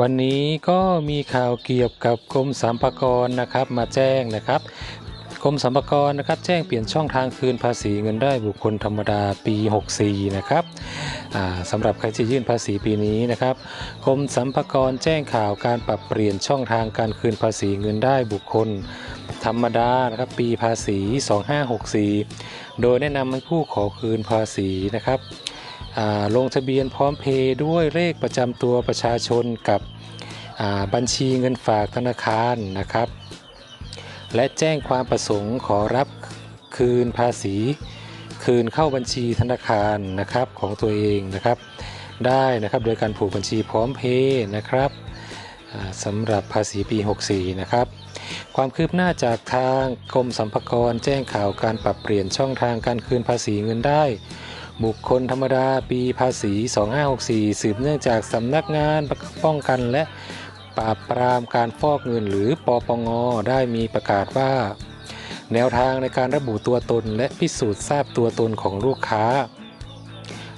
วันนี้ก็มีข่าวเกี่ยวกับกรมสรรพากรนะครับมาแจ้งนะครับกรมสรรพากรนะครับแจ้งเปลี่ยนช่องทางคืนภาษีเงินได้บุคคลธรรมดาปี 64 นะครับสำหรับใครที่ยื่นภาษีปีนี้นะครับกรมสรรพากรแจ้งข่าวการปรับเปลี่ยนช่องทางการคืนภาษีเงินได้บุคคล ธรรมดานะครับปีภาษี 2564 โดยแนะนำให้ผู้ขอคืนภาษีนะครับลงทะเบียนพร้อมเพย์ด้วยเลขประจำตัวประชาชนกับ บัญชีเงินฝากธนาคารนะครับ และแจ้งความประสงค์ขอรับคืนภาษี คืนเข้าบัญชีธนาคารนะครับของตัวเองนะครับ ได้นะครับโดยการผูกบัญชีพร้อมเพย์นะครับสำหรับภาษีปี 64 นะครับ ความคืบหน้าจากทางกรมสรรพากรแจ้งข่าวการปรับเปลี่ยนช่องทางการคืนภาษีเงินได้ บุคคลธรรมดาปีภาษี 2564 สืบเนื่องจากสำนักงานป้องกันและ ปราบปรามการฟอกเงินหรือปปงได้มีประกาศว่า แนวทางในการระบุตัวตนและพิสูจน์ทราบตัวตนของลูกค้า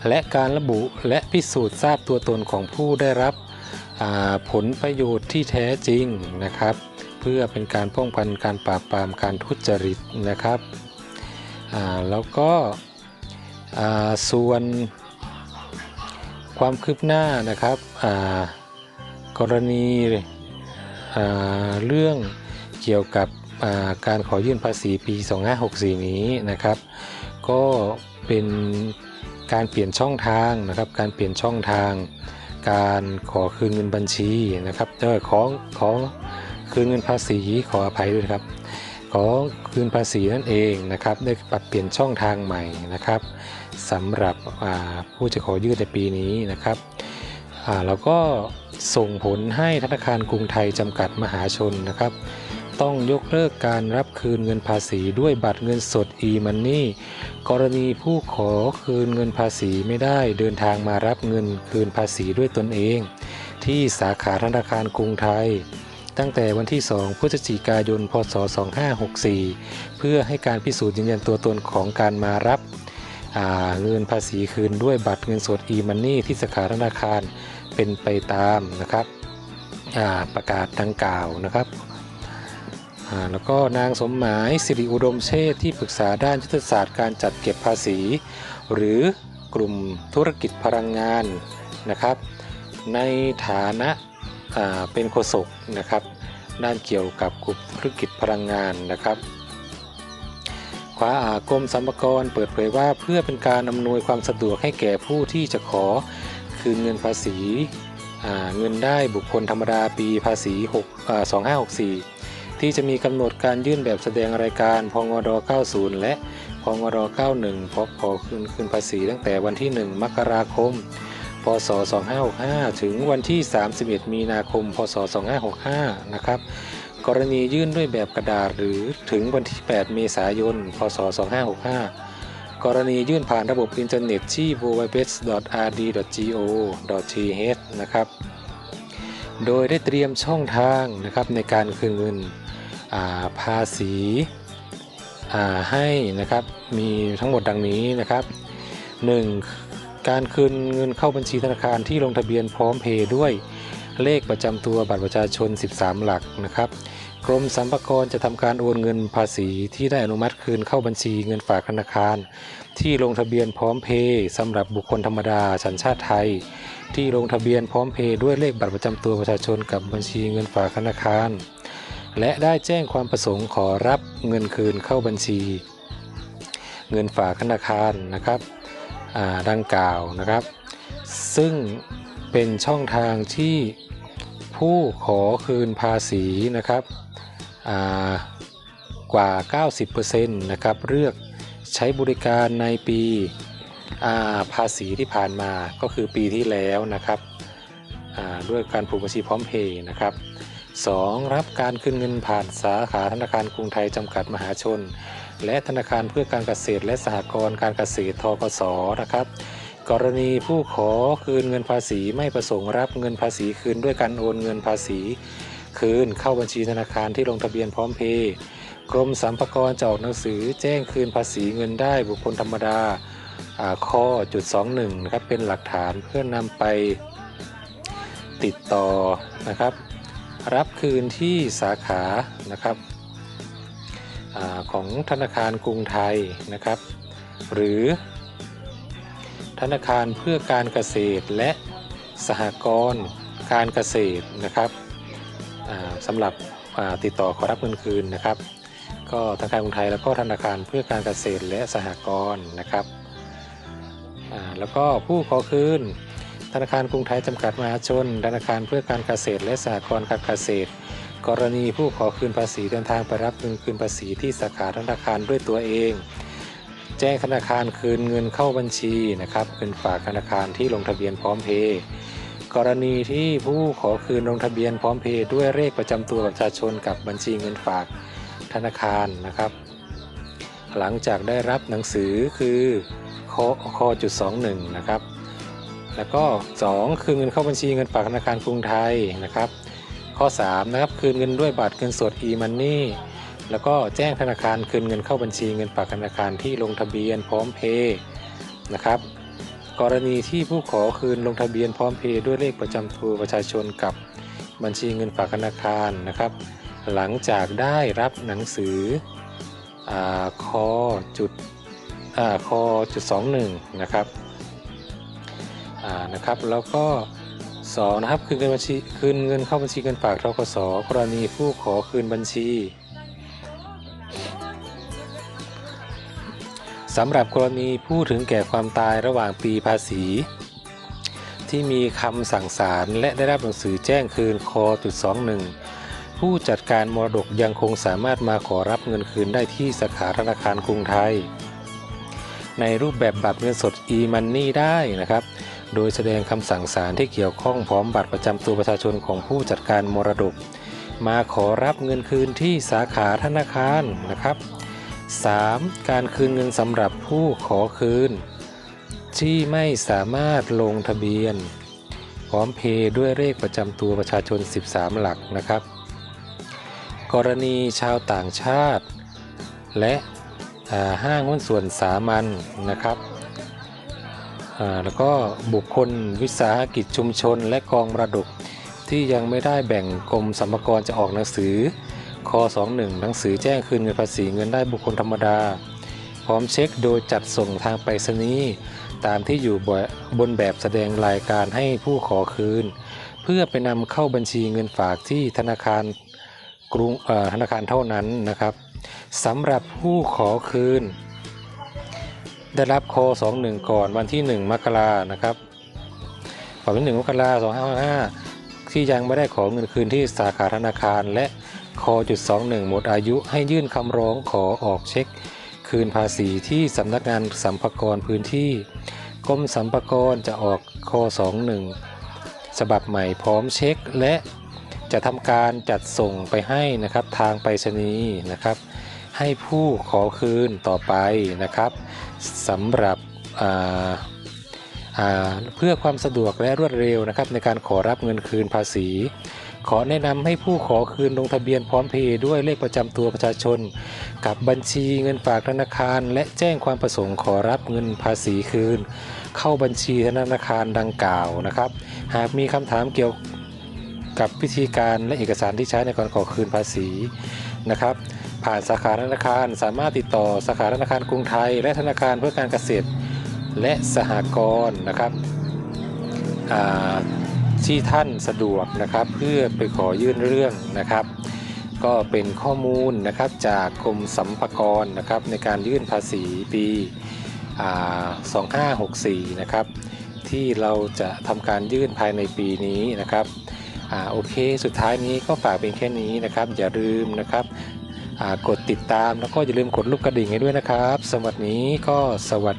และการระบุและพิสูจน์ทราบตัวตนของผู้ได้รับผลประโยชน์ที่แท้จริงนะครับ เพื่อเป็นการป้องกันการปราบปรามการทุจริตนะครับแล้วก็ส่วนความคืบหน้านะครับ กรณีเรื่องเกี่ยวกับการขอยื่นภาษีปี 2564 นี้นะครับ ก็เป็นการเปลี่ยนช่องทางนะครับ การเปลี่ยนช่องทาง การขอคืนเงินบัญชีนะครับเออขอขอคืนเงินภาษีขออภัยด้วยครับ ขอคืนภาษีนั่นเองนะครับ ได้ปรับเปลี่ยนช่องทางใหม่นะครับสำหรับผู้จะขอยื่นในปีนี้นะครับ แล้วก็ส่งผลให้ธนาคารกรุงไทยจำกัดมหาชนนะครับ ต้องยกเลิกการรับคืนเงินภาษีด้วยบัตรเงินสด e-money กรณีผู้ขอคืนเงินภาษีไม่ได้เดินทางมารับเงินคืนภาษีด้วยตนเอง ที่สาขาธนาคารกรุงไทย ตั้งแต่วันที่ 2 พฤศจิกายน พศ 2564 เพื่อให้การพิสูจน์ยืนยันตัวตนของการมารับ เงินภาษีคืนด้วยบัตรเงินสด e-money ที่สาขาธนาคารเป็นไปตามนะครับประกาศดังกล่าวนะครับแล้วก็นางสมหมายสิริอุดมเชษฐ์ที่ปรึกษาด้านยุทธศาสตร์การจัดเก็บภาษี หรือกลุ่มธุรกิจพลังงานนะครับ ในฐานะาเป็นโฆษกนะครับ ด้านเกี่ยวกับกลุ่มธุรกิจพลังงานนะครับ ขวาอากรมสรรพากรเปิดเผยว่าเพื่อเป็นการอำนวยความสะดวกให้แก่ผู้ที่จะขอคืนเงินภาษีเงินได้บุคคลธรรมดาปีภาษี6 2564 ที่จะมีกำหนดการยื่นแบบแสดงรายการพงด90 และพงด91พอขอคืนคืนภาษีตั้งแต่วันที่ 1 มกราคม พศ 2565 ถึงวันที่ 31 มีนาคม พศ 2565 นะครับ กรณียื่นด้วยแบบกระดาษหรือถึงวันที่ 8 เมษายน พศ 2565 กรณียื่นผ่านระบบอินเทอร์เน็ตที่ www.rd.go.th นะครับ โดยได้เตรียมช่องทางนะครับในการคืนเงินาภาษีาให้นะครับมีทั้งหมดดังนี้นะครับ 1. การคืนเงินเข้าบัญชีธนาคารที่ลงทะเบียนพร้อมเพย์ด้วย เลขประจำตัวบัตรประชาชน 13 หลักนะครับ กรมสรรพากรจะทำการโอนเงินภาษีที่ได้อนุมัติคืนเข้าบัญชีเงินฝากธนาคาร ที่ลงทะเบียนพร้อมเพย์สำหรับบุคคลธรรมดาสัญชาติไทย ที่ลงทะเบียนพร้อมเพย์ด้วยเลขบัตรประจำตัวประชาชนกับบัญชีเงินฝากธนาคาร และได้แจ้งความประสงค์ขอรับเงินคืนเข้าบัญชี เงินฝากธนาคารนะครับดังกล่าวนะครับ ซึ่งเป็นช่องทางที่ ผู้ขอคืนภาษีนะครับอ่ากว่า 90%นะครับเลือกใช้บริการในปีาภาษีที่ผ่านมาก็คือปีที่แล้วนะครับด้วยการผูกบัญชีพร้อมเพย์นะครับ 2. รับการคืนเงินผ่านสาขาธนาคารกรุงไทยจำกัดมหาชน และธนาคารเพื่อการเกษตรและสหกรณ์การเกษตรทกสนะครับ กรณีผู้ขอคืนเงินภาษีไม่ประสงค์รับเงินภาษีคืนด้วยการโอนเงินภาษีคืนเข้าบัญชีธนาคารที่ลงทะเบียนพร้อมเพย์กรมสรรพากรจะออกหนังสือแจ้งคืนภาษีเงินได้บุคคลธรรมดาข้อจุด21นะครับเป็นหลักฐานเพื่อนำไปติดต่อนะครับ รับคืนที่สาขานะครับอของธนาคารกรุงไทยนะครับ หรือ ธนาคารเพื่อการเกษตรและสหกรณ์การเกษตรนะครับสำหรับติดต่อขอรับเงินคืนนะครับ ก็ธนาคารกรุงไทยแล้วก็ธนาคารเพื่อการเกษตรและสหกรณ์นะครับแล้วก็ผู้ขอคืน ธนาคารกรุงไทยจำกัดมหาชน ธนาคารเพื่อการเกษตรและสหกรณ์การเกษตร กรณีผู้ขอคืนภาษีเดินทางไปรับเงินคืนภาษีที่สาขาธนาคารด้วยตัวเอง แจ้งธนาคารคืนเงินเข้าบัญชีนะครับเงินฝากธนาคารที่ลงทะเบียนพร้อมเพย์กรณีที่ผู้ขอคืนลงทะเบียนพร้อมเพย์ด้วยเลขประจำตัวประชาชนกับบัญชีเงินฝากธนาคารนะครับ หลังจากได้รับหนังสือคือคคจุดสองหนึ่งนะครับ แล้วก็ 2 คืนเงินเข้าบัญชีเงินฝากธนาคารกรุงไทยนะครับ ข้อ 3 นะครับ คืนเงินด้วยบัตรเงินสด e-money แล้วก็แจ้งธนาคารคืนเงินเข้าบัญชีเงินฝากธนาคารที่ลงทะเบียนพร้อมเพย์นะครับ กรณีที่ผู้ขอคืนลงทะเบียนพร้อมเพย์ด้วยเลขประจำตัวประชาชนกับบัญชีเงินฝากธนาคารนะครับ หลังจากได้รับหนังสืออาคอจุดอาคอจุดสองหนึ่งนะครับอ่านะครับ แล้วก็สองนะครับคืนเงินบัญชีคืนเงินเข้าบัญชีเงินฝากทกสกรณีผู้ขอคืนบัญชี สำหรับกรณีผู้ถึงแก่ความตายระหว่างปีภาษี ที่มีคำสั่งศาลและได้รับหนังสือแจ้งคืนคอจุดสองหนึ่งผู้จัดการมรดกยังคงสามารถมาขอรับเงินคืนได้ที่สาขาธนาคารกรุงไทย ในรูปแบบบัตรเงินสด e-money ได้นะครับ โดยแสดงคำสั่งศาลที่เกี่ยวข้องพร้อมบัตรประจำตัวประชาชนของผู้จัดการมรดก มาขอรับเงินคืนที่สาขาธนาคารนะครับ 3. การคืนเงินสำหรับผู้ขอคืน ที่ไม่สามารถลงทะเบียน พร้อมเพย์ด้วยเลขประจำตัวประชาชน 13 หลักนะครับ กรณีชาวต่างชาติ และห้างหุ้นส่วนสามัญนะครับแล้วก็บุคคลวิสาหกิจชุมชนและกองมรดกที่ยังไม่ได้แบ่งกรมสรรพากรจะออกหนังสือ ค21 หนังสือแจ้งคืนเงินภาษีเงินได้บุคคลธรรมดา พร้อมเช็คโดยจัดส่งทางไปรษณีย์ตามที่อยู่บนแบบแสดงรายการให้ผู้ขอคืน เพื่อไปนำเข้าบัญชีเงินฝากที่ธนาคารกรุงเออธนาคารเท่านั้นนะครับสำหรับผู้ขอคืน ได้รับโค21 ก่อนวันที่ 1 มกรานะครับก่อนวันที่1มกรา2555ที่ยังไม่ได้ขอเงินคืนที่สาขาธนาคารและ คจุด21หมดอายุให้ยื่นคำร้องขอออกเช็ค คืนภาษีที่สำนักงานสัมภากรพื้นที่ กรมสัมภากรจะออกค21ฉบับใหม่พร้อมเช็ค และจะทำการจัดส่งไปให้นะครับทางไปรษณีย์นะครับ ให้ผู้ขอคืนต่อไปนะครับสำหรับเพื่อความสะดวกและรวดเร็วนะครับในการขอรับเงินคืนภาษี ขอแนะนำให้ผู้ขอคืนลงทะเบียนพร้อมเพย์ด้วยเลขประจำตัวประชาชน กับบัญชีเงินฝากธนาคาร และแจ้งความประสงค์ขอรับเงินภาษีคืน เข้าบัญชีธนาคารดังกล่าวนะครับ หากมีคำถามเกี่ยวกับวิธีการและเอกสารที่ใช้ในการขอคืนภาษีนะครับ ผ่านสาขาธนาคารสามารถติดต่อสาขาธนาคารกรุงไทย และธนาคารเพื่อการเกษตรและสหกรณ์นะครับอ่า ที่ท่านสะดวกนะครับ เพื่อไปขอยื่นเรื่องนะครับ ก็เป็นข้อมูลนะครับจากกรมสัมภากรนะครับในการยื่นภาษีปี2564 นะครับ ที่เราจะทำการยื่นภายในปีนี้นะครับอโอเค สุดท้ายนี้ก็ฝากเป็นแค่นี้นะครับ อย่าลืมนะครับกดติดตามแล้วก็อย่าลืมกดรูปกระดิ่งให้ด้วยนะครับสำหรับนี้ก็สวัสดี